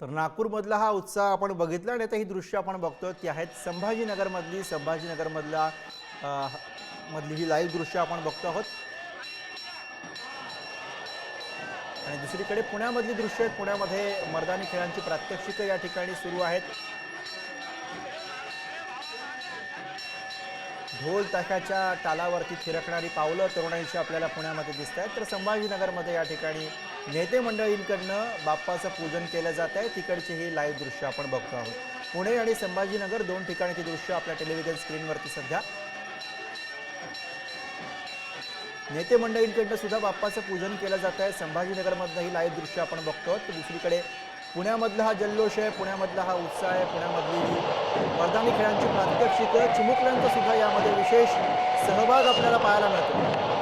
तर नागपूरमधला हा उत्साह आपण बघितला आणि आता ही दृश्य आपण बघतोय ती आहेत संभाजीनगरमधली संभाजीनगरमधला मधली ही लाईव्ह दृश्य आपण बघतो आहोत. आणि दुसरीकडे पुण्यामधली दृश्य आहेत. पुण्यामध्ये मर्दानी खेळांची प्रात्यक्षिकं या ठिकाणी सुरू आहेत. ढोल ताशाच्या तालावरती थिरकणारी पावलं तरुणांची आपल्याला पुण्यामध्ये दिसत आहेत तर संभाजीनगरमध्ये या ठिकाणी नेते मंडळींकडनं बाप्पाचं पूजन केलं जात आहे. तिकडचे हे लाईव्ह दृश्य आपण बघतो आहोत. पुणे आणि संभाजीनगर दोन ठिकाणची दृश्य आपल्या टेलिव्हिजन स्क्रीनवरती सध्या. नेते मंडळींकडनं सुद्धा बाप्पाचं पूजन केलं जात आहे. संभाजीनगरमधलं ही लाईव्ह दृश्य आपण बघतो तर दुसरीकडे पुण्यामधला हा जल्लोष आहे. पुण्यामधला हा उत्साह आहे. पुण्यामधली ही मर्दानी खेळांची प्रात्यक्षिकं चिमुकल्यांचा सुद्धा यामध्ये विशेष सहभाग आपल्याला पाहायला मिळतो.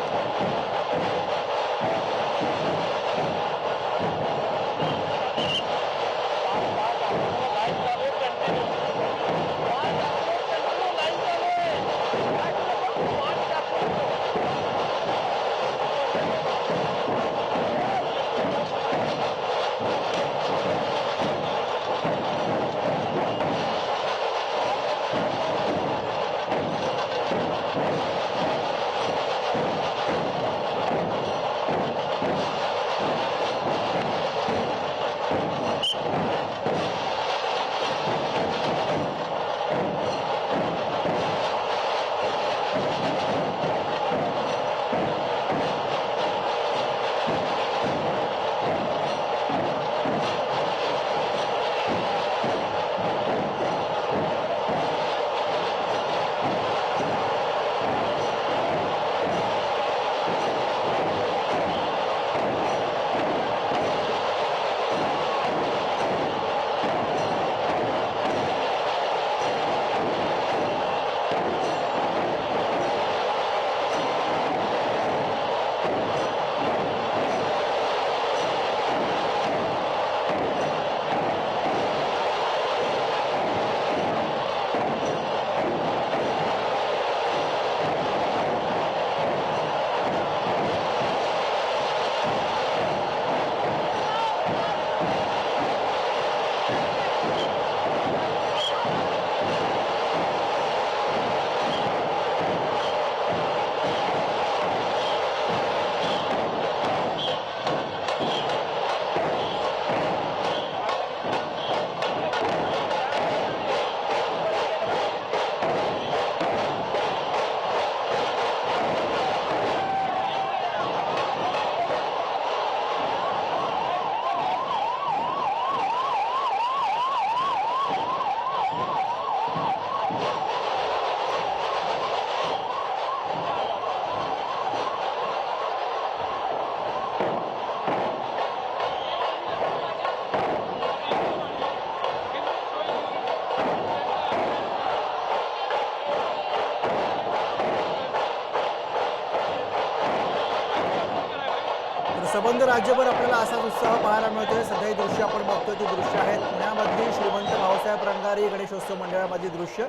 सबंध राज्यभर आपल्याला असाच उत्साह पाहायला मिळतोय. सध्या ही दृश्य आपण बघतोय ती दृश्य आहेत पुण्यामधली श्रीमंत भाऊसाहेब रंगारी गणेशोत्सव मंडळामधली दृश्य.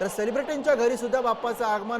तर सेलिब्रिटींच्या घरी सुद्धा बाप्पाचं आगमन